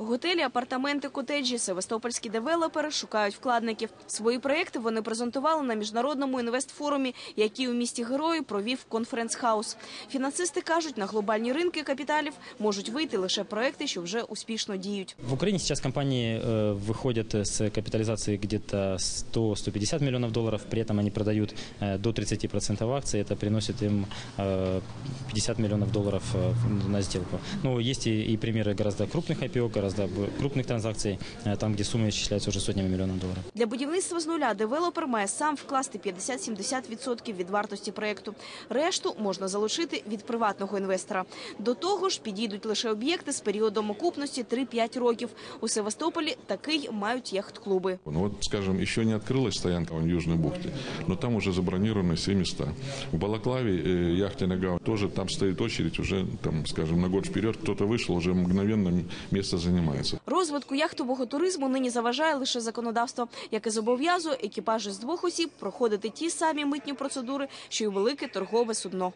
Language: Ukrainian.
Готелі, апартаменти, котеджі, севастопольські девелопери шукають вкладників. Свої проекти вони презентували на міжнародному інвестфорумі, який у місті Герої провів конференц-хаус. Фінансисти кажуть, на глобальні ринки капіталів можуть вийти лише проекти, що вже успішно діють. В Украине сейчас компании э, выходят с капитализацией где-то 100-150 миллионов долларов, при этом они продают э, до 30% акций, это приносит им э, 50 миллионов долларов э, на сделку. Ну, есть и, и примеры гораздо крупных IPO, гораздо б- крупных транзакций, э, там, где суммы исчисляются уже сотнями миллионов долларов. Для будівництва з нуля девелопер має сам вкласти 50-70% від вартості проекту. Решту можна залучити від приватного інвестора. До того ж, підійдуть лише об'єкти з періодом окупності 3-5 років. У Севастополі такий мають яхт-клуби. Ну вот, скажем, еще не открылась стоянка в Южной бухте, но там уже забронированы все места. В Балаклаве, э, яхте Нагау, тоже там стоит очередь уже, там, скажем, на год вперед. Кто-то вышел, уже мгновенно место занимается. Розвитку яхтового туризму нині заважає лише законодавство, яке зобов'язує екіпажі з двох осіб проходити ті самі митні процедури, що й велике торгове судно.